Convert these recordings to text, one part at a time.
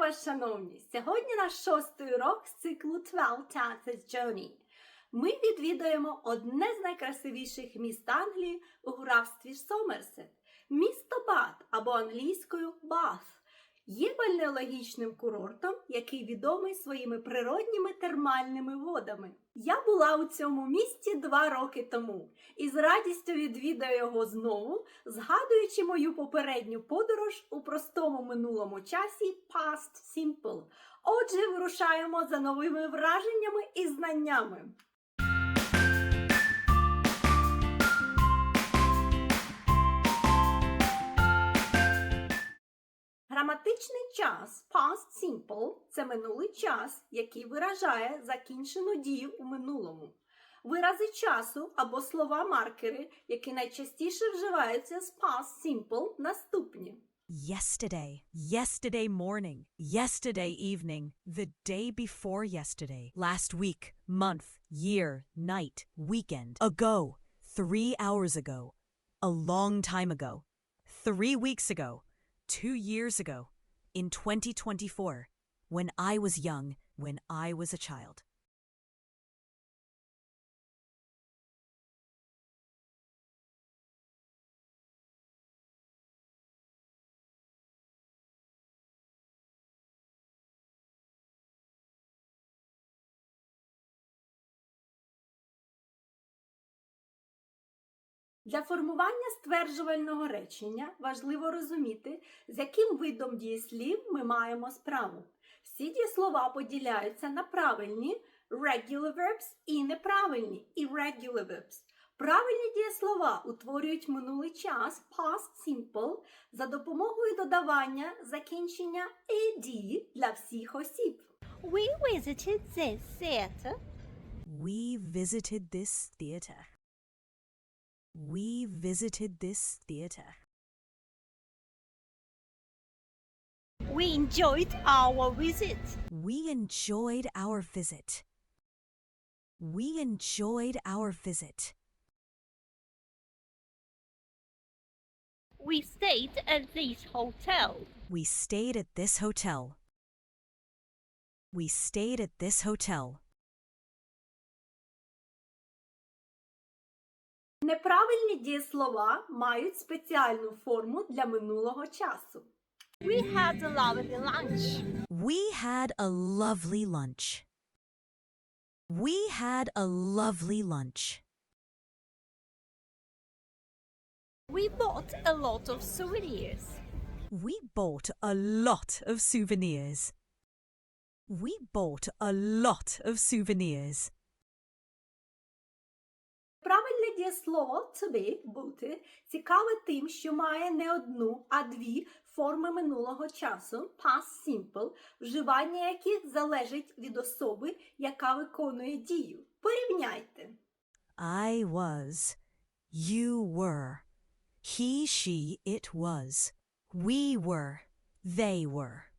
вас, шановні! Сьогодні наш шостий урок з циклу 12 Chances Journey. Ми відвідаємо одне з найкрасивіших міст Англії у графстві Сомерсет місто Бат або англійською Баth. Є бальнеологічним курортом, який відомий своїми природніми термальними водами. Я була у цьому місті два роки тому і з радістю відвідаю його знову, згадуючи мою попередню подорож у простому минулому часі Past Simple. Отже, вирушаємо за новими враженнями і знаннями. Граматичний час past simple це минулий час, який виражає закінчену дію у минулому. Вирази часу або слова-маркери, які найчастіше вживаються з past simple, наступні. Yesterday, yesterday morning, yesterday evening, the day before yesterday, last week, month, year, night, weekend, ago, three hours ago, a long time ago, three weeks ago, two years ago, in 2024, when I was young, when I was a child. Для формування стверджувального речення важливо розуміти, з яким видом дієслів ми маємо справу. Всі дієслова поділяються на правильні regular verbs і неправильні irregular verbs. Правильні дієслова утворюють минулий час past simple за допомогою додавання закінчення ed для всіх осіб. We visited this theatre. We visited this theater. We visited this theater. We enjoyed our visit. We enjoyed our visit. We enjoyed our visit. We stayed at this hotel. We stayed at this hotel. We stayed at this hotel. Неправильні дієслова мають спеціальну форму для минулого часу. We had a lovely lunch. We had a lovely lunch. We had a lovely lunch. We bought a lot of souvenirs. We bought a lot of souvenirs. We bought a lot of souvenirs. Дієслово to be, бути цікаве тим, що має не одну, а дві форми минулого часу past simple, вживання яких залежить від особи, яка виконує дію. Порівняйте. I was. You were. He, she, it was. We were. They were.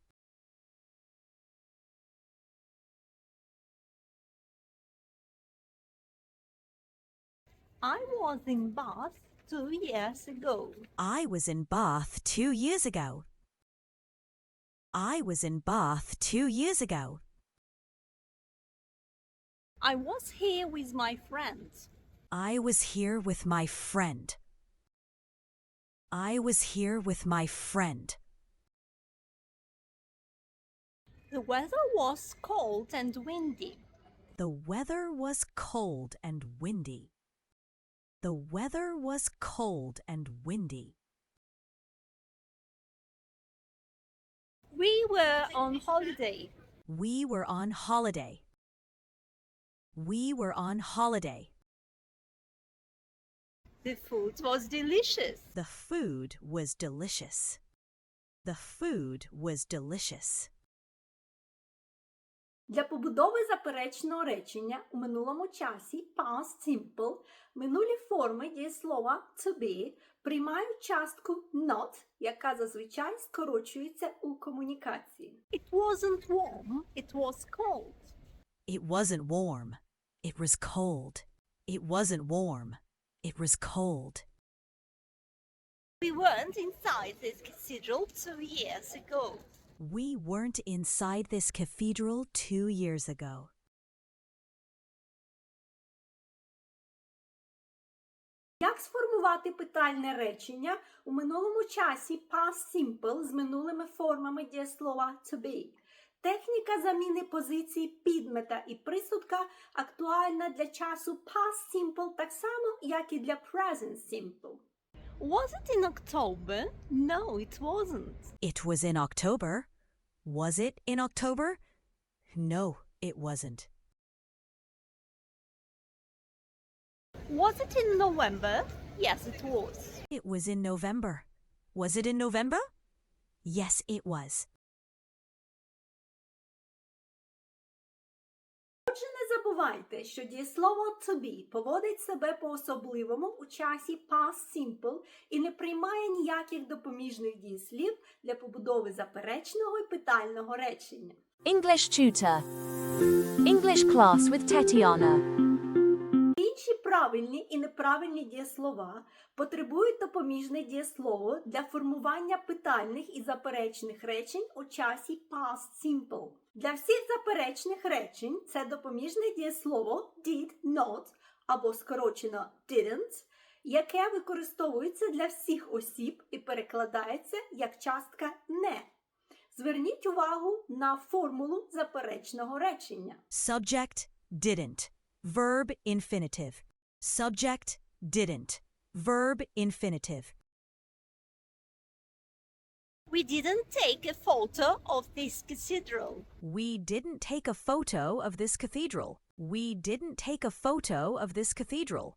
I was in Bath two years ago. I was in Bath two years ago. I was in Bath two years ago. I was here with my friend. I was here with my friend. I was here with my friend. The weather was cold and windy. The weather was cold and windy. The weather was cold and windy. We were on holiday. We were on holiday. We were on holiday. The food was delicious. The food was delicious. The food was delicious. Для побудови заперечного речення у минулому часі past simple минулі форми дієслова to be приймають частку not, яка зазвичай скорочується у комунікації. It wasn't warm, it was cold. It wasn't warm. It was cold. It wasn't warm. It was cold. We weren't inside this cathedral two years ago. We weren't inside this cathedral two years ago. Як сформувати питальне речення у минулому часі past simple з минулими формами дієслова to be? Техніка заміни позицій підмета і присудка актуальна для часу past simple так само, як і для present simple. Was it in October? No, it wasn't. It was in October. Was it in October? No, it wasn't. Was it in November? Yes, it was. It was in November. Was it in November? Yes, it was. Забувайте, що дієслово to be поводить себе по-особливому у часі past simple і не приймає ніяких допоміжних дієслів для побудови заперечного і питального речення. English tutor. English class with Tetiana. Інші правильні і неправильні дієслова потребують допоміжне дієслово для формування питальних і заперечних речень у часі past simple. Для всіх заперечних речень це допоміжне дієслово did not або скорочено didn't, яке використовується для всіх осіб і перекладається як частка не. Зверніть увагу на формулу заперечного речення. Subject didn't. Verb infinitive. Subject didn't. Verb infinitive. We didn't take a photo of this cathedral. We didn't take a photo of this cathedral. We didn't take a photo of this cathedral.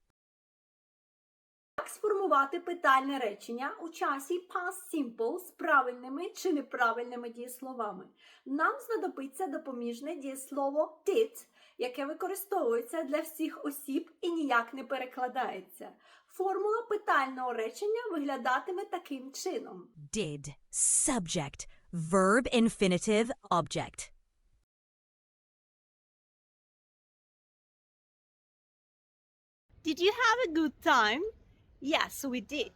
Як сформувати питальне речення у часі past simple з правильними чи неправильними дієсловами? Нам знадобиться допоміжне дієслово did, яке використовується для всіх осіб і ніяк не перекладається. Формула питального речення виглядатиме таким чином. Did. Subject. Verb infinitive object. Did you have a good time? Yes, we did.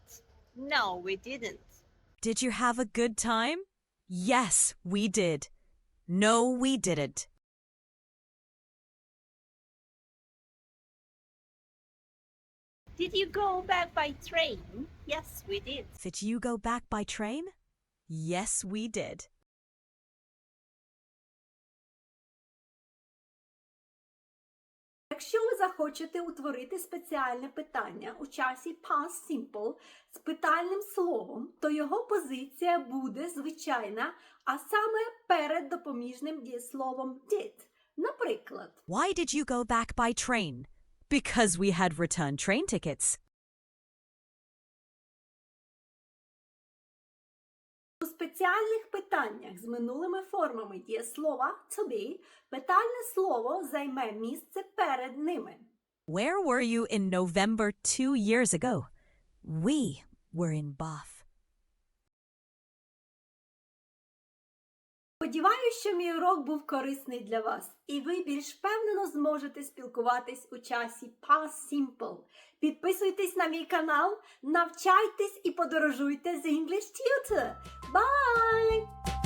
No, we didn't. Did you have a good time? Yes, we did. No, we didn't. Did you go back by train? Yes, we did. Did you go back by train? Yes, we did. Якщо ви захочете утворити спеціальне питання у часі past simple з питальним словом, то його позиція буде звичайна, а саме перед допоміжним дієсловом did. Наприклад, Why did you go back by train? Because we had return train tickets. у спеціальних питаннях з минулими формами дієслова to be питальне слово займе місце перед ними. Where were you in November two years ago? We were in Bath. Сподіваюсь, що мій урок був корисний для вас, і ви більш впевнено зможете спілкуватись у часі Past Simple. Підписуйтесь на мій канал, навчайтесь і подорожуйте з English Tutor. Bye!